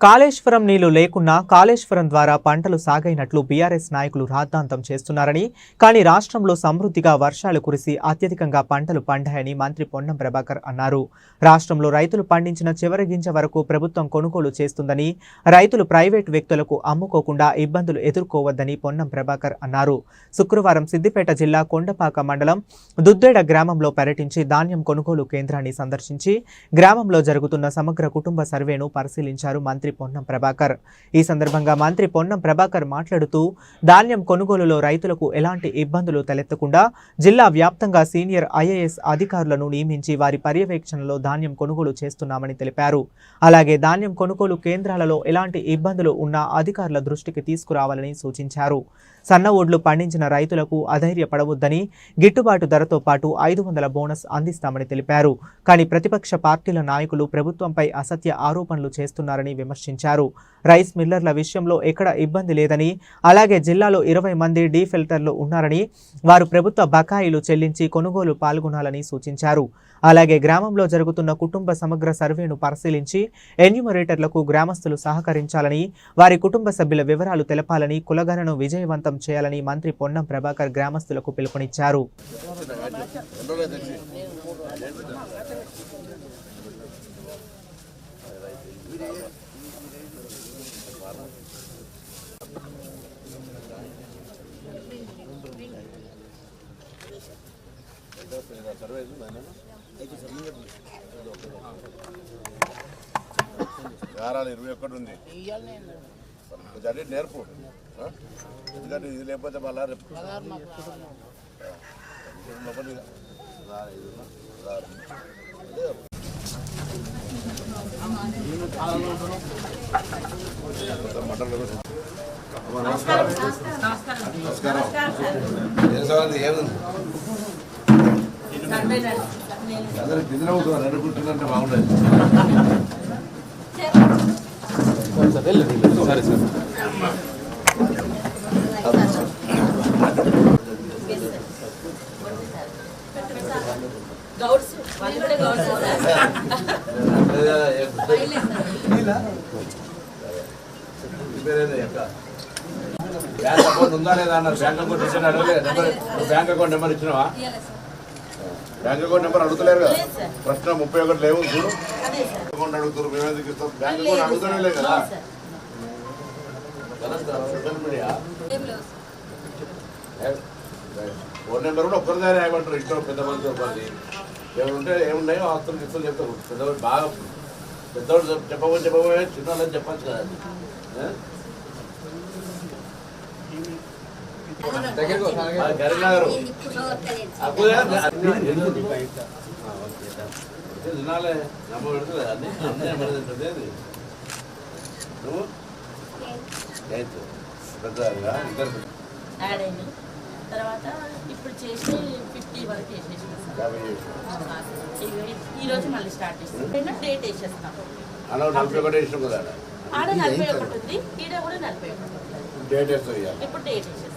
కాళేశ్వరం నీళ్ళు లేకున్నా కాళేశ్వరం ద్వారా పంటలు సాగైనట్లు బీఆర్ఎస్ నాయకులు రాద్ధాంతం చేస్తున్నారని కానీ రాష్ట్రంలో సమృద్ధిగా వర్షాలు కురిసి అత్యధికంగా పంటలు పండాయని మంత్రి పొన్నం ప్రభాకర్ అన్నారు. రాష్ట్రంలో రైతులు పండించిన చివరి గింజ వరకు ప్రభుత్వం కొనుగోలు చేస్తుందని రైతులు ప్రైవేటు వ్యక్తులకు అమ్ముకోకుండా ఇబ్బందులు ఎదుర్కోవద్దని పొన్నం ప్రభాకర్ అన్నారు. శుక్రవారం సిద్దిపేట జిల్లా కొండపాక మండలం దుద్దేడ గ్రామంలో పర్యటించి ధాన్యం కొనుగోలు కేంద్రాన్ని సందర్శించి గ్రామంలో జరుగుతున్న సమగ్ర కుటుంబ సర్వేను పరిశీలించారు మంత్రి పొన్నం ప్రభాకర్. ఈ సందర్భంగా మంత్రి పొన్నం ప్రభాకర్ మాట్లాడుతూ ధాన్యం కొనుగోలులో రైతులకు ఎలాంటి ఇబ్బందులు తలెత్తకుండా జిల్లా వ్యాప్తంగా సీనియర్ ఐఏఎస్ అధికారులను నియమించి వారి పర్యవేక్షణలో ధాన్యం కొనుగోలు చేస్తున్నామని తెలిపారు. అలాగే ధాన్యం కొనుగోలు కేంద్రాలలో ఎలాంటి ఇబ్బందులు ఉన్నా అధికారుల దృష్టికి తీసుకురావాలని సూచించారు. సన్న ఓడ్లు పండించిన రైతులకు అధైర్యపడవద్దని గిట్టుబాటు ధరతో పాటు ఐదు వందల బోనస్ అందిస్తామని తెలిపారు. కానీ ప్రతిపక్ష పార్టీల నాయకులు ప్రభుత్వంపై అసత్య ఆరోపణలు చేస్తున్నారని విమర్శించారు. రైస్ మిల్లర్ల విషయంలో ఎక్కడ ఇబ్బంది లేదని అలాగే జిల్లాలో ఇరవై మంది డీ ఫిల్టర్లు ఉన్నారని వారు ప్రభుత్వ బకాయిలు చెల్లించి కొనుగోలు పాల్గొనాలని సూచించారు. అలాగే గ్రామంలో జరుగుతున్న కుటుంబ సమగ్ర సర్వేను పరిశీలించి ఎన్యూమరేటర్లకు గ్రామస్తులు సహకరించాలని వారి కుటుంబ సభ్యుల వివరాలు తెలపాలని కులగణను విజయవంతం చేయాలని మంత్రి పొన్నం ప్రభాకర్ గ్రామస్తులకు పిలుపునిచ్చారు. గారాలు ఇరవై ఒక్కటి ఉంది. ఇటు నేర్పు? ఎందుకంటే ఇది లేకపోతే మళ్ళా రేపు. నమస్కారం. నమస్కారం. ఏం అందరూ బిజినెస్ అవుతున్నారు అనుకుంటున్నారంటే బాగుండదు గౌడ్స్ వాళ్ళు కూడా గౌడ్స్ బ్యాంక్ అకౌంట్ ఉందా లేదా అన్నారు? బ్యాంక్ అకౌంట్ ఇచ్చిన. అడగలేదు. నెంబర్ బ్యాంక్ అకౌంట్ నెంబర్ ఇచ్చినావా? బ్యాంక్ అకౌంట్ నెంబర్ అడుగుతలేరు కదా. ప్రశ్న ముప్పై ఒకటి లేవు చూడు. అదే అకౌంట్ అడుగుతారు మేము ఎందుకు ఇస్తాం బ్యాంక్ అకౌంట్ అడుగుతూనే లేదు కదా. ఫోన్ నెంబర్ కూడా ఒక్కరి దగ్గర ఏమంటారు ఇంట్లో పెద్ద మనిషి ఒకటి ఏముంటే ఏమున్నాయో ఆస్తులు ఇస్తులు చెప్తారు. పెద్దవాడు బాగా పెద్దవాడు చెప్- చెప్పబోయి చెప్పబోయే చిన్న చెప్పచ్చు కదా తర్వాత ఇప్పుడు చేసి ఫిఫ్టీ వరకు వేసేసిన సార్ మళ్ళీ స్టార్ట్ చేస్తాం డేట్ వేసేస్తాం అలా నలభై ఒకటి ఇష్టం కదా ఆడ నలభై ఒకటి ఉంది ఈడ కూడా నలభై ఒకటి. డేట్ ఇక ఇప్పుడు డేట్ వేసేస్తాం